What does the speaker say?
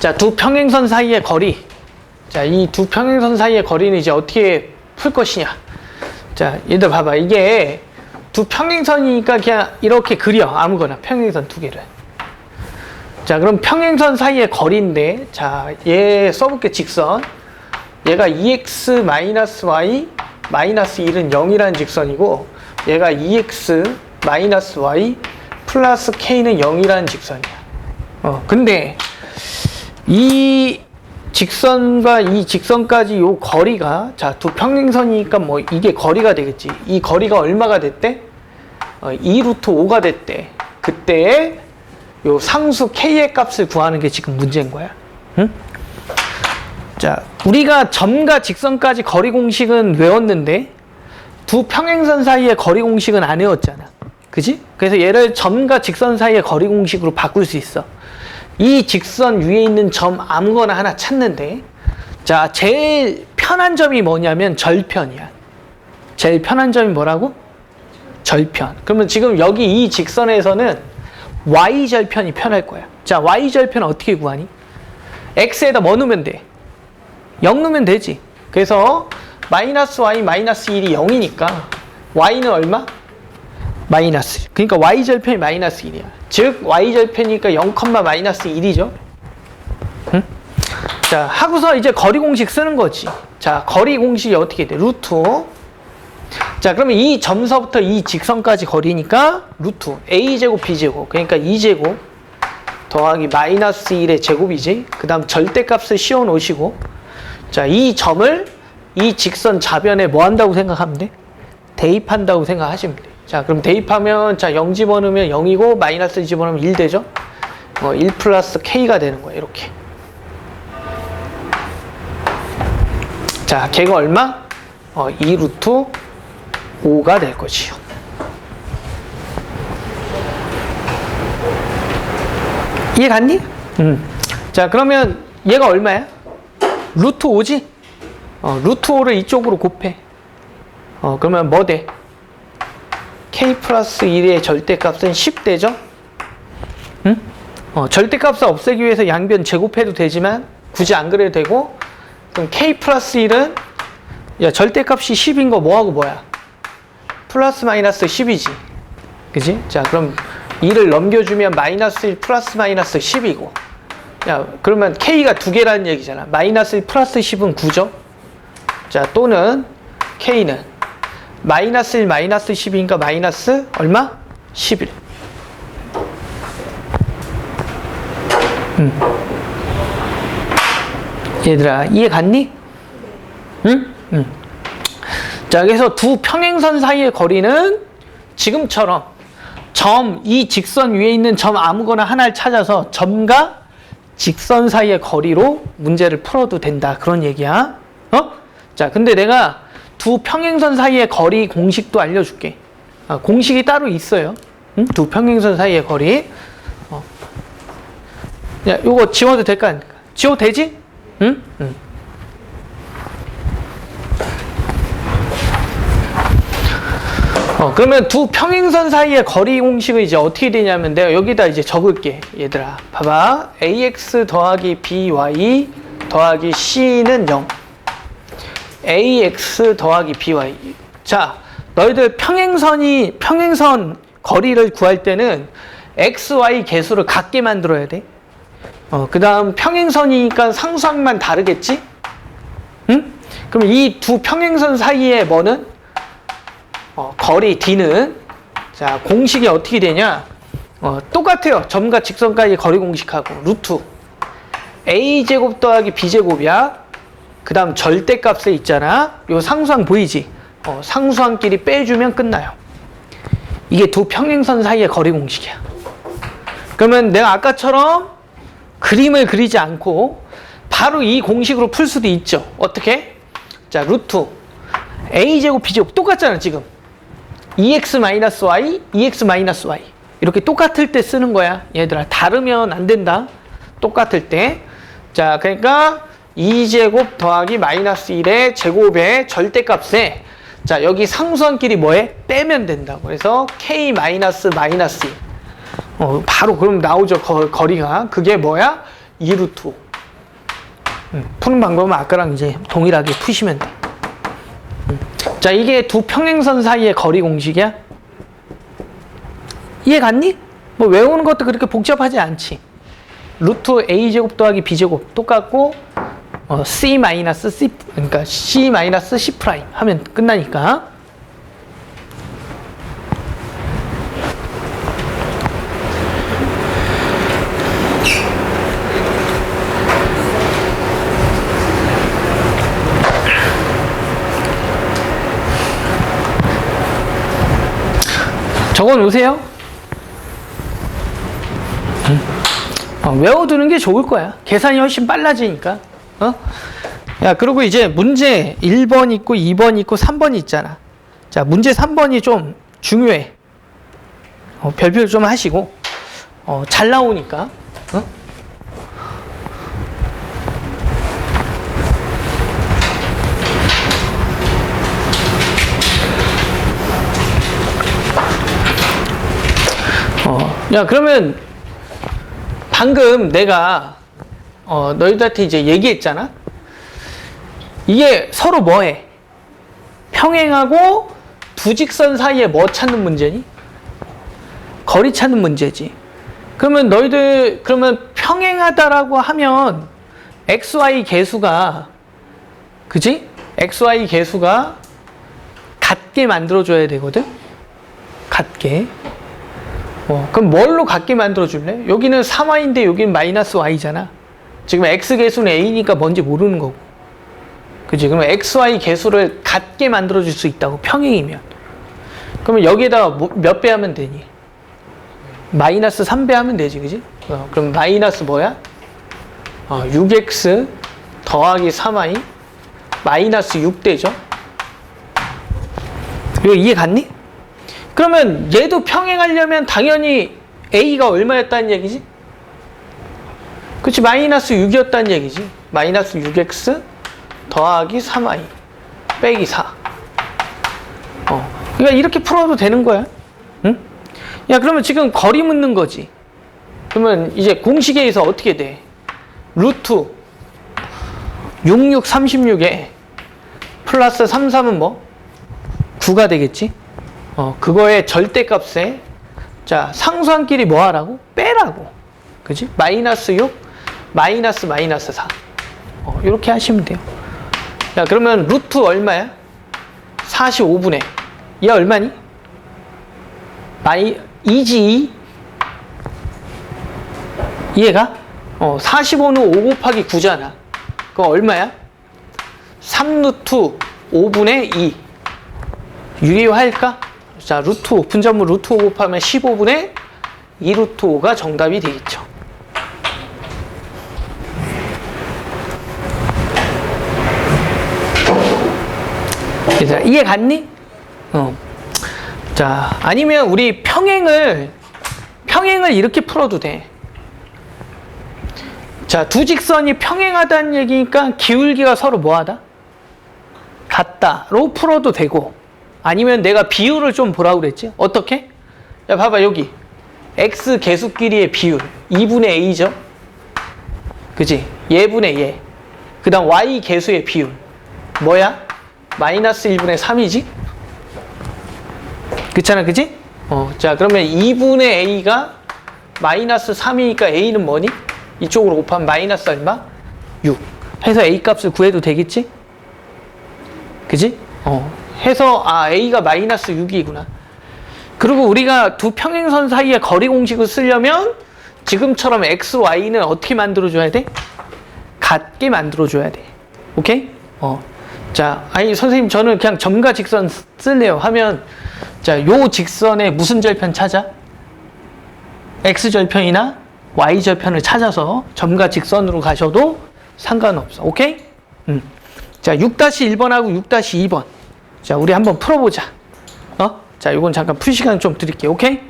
자, 두 평행선 사이의 거리. 자, 이 두 평행선 사이의 거리는 이제 어떻게 풀 것이냐. 자, 얘들 봐봐. 이게 두 평행선이니까 그냥 이렇게 그려. 아무거나 평행선 두 개를. 자, 그럼 평행선 사이의 거리인데, 자, 얘 써볼게, 직선. 얘가 2x 마이너스 y 마이너스 1은 0이라는 직선이고, 얘가 2x 마이너스 y 플러스 k는 0이라는 직선이야. 어, 근데 이 직선과 이 직선까지 요 거리가 자 두 평행선이니까 뭐 이게 거리가 되겠지. 이 거리가 얼마가 됐대? 어, 2루트 5가 됐대. 그때 요 상수 k의 값을 구하는 게 지금 문제인 거야. 응? 자, 우리가 점과 직선까지 거리 공식은 외웠는데 두 평행선 사이의 거리 공식은 안 외웠잖아. 그지? 그래서 얘를 점과 직선 사이의 거리 공식으로 바꿀 수 있어. 이 직선 위에 있는 점 아무거나 하나 찾는데 자, 제일 편한 점이 뭐냐면 절편이야. 제일 편한 점이 뭐라고? 절편. 그러면 지금 여기 이 직선에서는 y절편이 편할 거야. 자, y절편 어떻게 구하니? x에다 뭐 넣으면 돼? 0 넣으면 되지. 그래서 마이너스 y 마이너스 1이 0이니까 y는 얼마? 마이너스. 그러니까 y절편이 마이너스 1이야. 즉 y절편이니까 0, 마이너스 1이죠. 응? 자, 하고서 이제 거리 공식 쓰는 거지. 자, 거리 공식이 어떻게 돼? 루트. 자, 그러면 이 점서부터 이 직선까지 거리니까 루트 a제곱 b제곱. 그러니까 2제곱 더하기 마이너스 1의 제곱이지. 그 다음 절대값을 씌워 놓으시고 자, 이 점을 이 직선 좌변에 뭐 한다고 생각하면 돼? 대입한다고 생각하시면 돼. 자, 그럼 대입하면 자, 0 집어넣으면 0이고 마이너스 집어넣으면 1 되죠? 어, 1 플러스 k가 되는 거야, 이렇게. 자, 걔가 얼마? 어, 2 루트 5가 될 것이요. 이해 갔니? 음. 자, 그러면 얘가 얼마야? 루트 5지? 어, 루트 5를 이쪽으로 곱해. 어, 그러면 뭐 돼? K 플러스 1의 절대값은 10대죠? 응? 어, 절대값을 없애기 위해서 양변 제곱해도 되지만 굳이 안 그래도 되고 그럼 k 플러스 1은 야 절대값이 10인 거 뭐하고 뭐야? 플러스 마이너스 10이지. 그지? 자 그럼 2를 넘겨주면 마이너스 1 플러스 마이너스 10이고 야 그러면 k가 두 개라는 얘기잖아. 마이너스 1 플러스 10은 9죠? 자 또는 k는 마이너스 1 마이너스 10이니까 마이너스 얼마? 11 음. 얘들아 이해 갔니? 응? 응. 자 그래서 두 평행선 사이의 거리는 지금처럼 점, 이 직선 위에 있는 점 아무거나 하나를 찾아서 점과 직선 사이의 거리로 문제를 풀어도 된다 그런 얘기야 어? 자 근데 내가 두 평행선 사이의 거리 공식도 알려줄게. 아, 공식이 따로 있어요. 응? 두 평행선 사이의 거리. 어. 야, 요거 지워도 될까? 지워도 되지? 응? 응. 어, 그러면 두 평행선 사이의 거리 공식은 이제 어떻게 되냐면 내가 여기다 이제 적을게. 얘들아. 봐봐. ax 더하기 by 더하기 c는 0. Ax 더하기 by. 자, 너희들 평행선이 평행선 거리를 구할 때는 x, y 개수를 같게 만들어야 돼. 어, 그다음 평행선이니까 상수항만 다르겠지? 응? 그럼 이 두 평행선 사이에 뭐는 어, 거리 d는 자, 공식이 어떻게 되냐? 어, 똑같아요. 점과 직선까지 거리 공식하고 루트 a 제곱 더하기 b 제곱이야. 그 다음 절대값에 있잖아. 요 상수항 보이지? 어, 상수항끼리 빼주면 끝나요. 이게 두 평행선 사이의 거리 공식이야. 그러면 내가 아까처럼 그림을 그리지 않고 바로 이 공식으로 풀 수도 있죠. 어떻게? 자, 루트 a제곱 b제곱 똑같잖아, 지금. 2x-y, 2x-y. 이렇게 똑같을 때 쓰는 거야. 얘들아, 다르면 안 된다. 똑같을 때. 자, 그러니까 2제곱 더하기 마이너스 1의 제곱의 절대값에 자 여기 상수항끼리 뭐해? 빼면 된다고 그래서 k 마이너스 마이너스 1 어, 바로 그럼 나오죠 거, 거리가 그게 뭐야? 2루트 음, 푸는 방법은 아까랑 이제 동일하게 푸시면 돼. 음. 자, 이게 두 평행선 사이의 거리 공식이야. 이해 갔니? 뭐 외우는 것도 그렇게 복잡하지 않지. 루트 a 제곱 더하기 b 제곱 똑같고 어, c 마이너스 c 그러니까 c 마이너스 c 프라임 하면 끝나니까. 적어 놓으세요. 어, 외워두는 게 좋을 거야. 계산이 훨씬 빨라지니까. 어? 야, 그리고 이제 문제 1번 있고 2번 있고 3번 있잖아. 자, 문제 3번이 좀 중요해. 어, 별표 좀 하시고, 어, 잘 나오니까. 어? 어, 야, 그러면 방금 내가 어, 너희들한테 이제 얘기했잖아. 이게 서로 뭐해? 평행하고 두 직선 사이에 뭐 찾는 문제니? 거리 찾는 문제지. 그러면 너희들 그러면 평행하다라고 하면 x, y 개수가 그지? x, y 개수가 같게 만들어줘야 되거든. 같게. 어, 그럼 뭘로 같게 만들어 줄래? 여기는 3y인데 여기는 마이너스 y잖아. 지금 x 개수는 a니까 뭔지 모르는 거고. 그지? 그러면 x, y 개수를 같게 만들어 줄 수 있다고 평행이면. 그러면 여기에다가 뭐- 몇배 하면 되니? 마이너스 3배 하면 되지, 그지? 어, 그럼 마이너스 뭐야? 어, 6x 더하기 3y 마이너스 6대죠? 이거 이해 갔니? 그러면 얘도 평행하려면 당연히 a가 얼마였다는 얘기지? 그치 마이너스 6이었다는 얘기지 마이너스 6x 더하기 3y 빼기 4 어. 그러니까 이렇게 풀어도 되는 거야 응? 야 그러면 지금 거리 묻는 거지 그러면 이제 공식에 의해서 어떻게 돼? 루트 66, 36에 플러스 33은 뭐? 9가 되겠지? 어, 그거의 절대값에 자 상수한끼리 뭐 하라고? 빼라고 그지? 마이너스 6 마이너스 마이너스 4 어, 이렇게 하시면 돼요 자 그러면 루트 얼마야? 45분의 얘 얼마니? 마이 2지 2 이해가? 어, 45는 5 곱하기 9잖아 그거 얼마야? 3루트 5분의 2 유리화할까? 자, 루트 5, 분자물 루트 5 곱하면 15분의 2 루트 5가 정답이 되겠죠. 자, 이해 갔니? 어. 자, 아니면 우리 평행을, 평행을 이렇게 풀어도 돼. 자, 두 직선이 평행하다는 얘기니까 기울기가 서로 뭐하다? 같다로 풀어도 되고, 아니면 내가 비율을 좀 보라고 그랬지? 어떻게? 야, 봐봐, 여기. x 개수끼리의 비율. 2분의 a죠? 그지? 얘분의 얘. 그 다음 y 개수의 비율. 뭐야? 마이너스 1분의 3이지? 그렇잖아, 그지? 어, 자, 그러면 2분의 a가 마이너스 3이니까 a는 뭐니? 이쪽으로 곱하면 마이너스 얼마? 6. 해서 a 값을 구해도 되겠지? 그지? 어. 해서 아 a가 마이너스 6이구나. 그리고 우리가 두 평행선 사이의 거리 공식을 쓰려면 지금처럼 x, y는 어떻게 만들어줘야 돼? 같게 만들어줘야 돼. 오케이? 어. 자, 아니 선생님 저는 그냥 점과 직선 쓰- 쓸래요 하면 자, 요 직선에 무슨 절편 찾아? x 절편이나 y 절편을 찾아서 점과 직선으로 가셔도 상관없어. 오케이? 음. 자, 6-1번하고 6-2번. 자, 우리 한번 풀어보자. 어? 자, 이건 잠깐 풀 시간 좀 드릴게요. 오케이?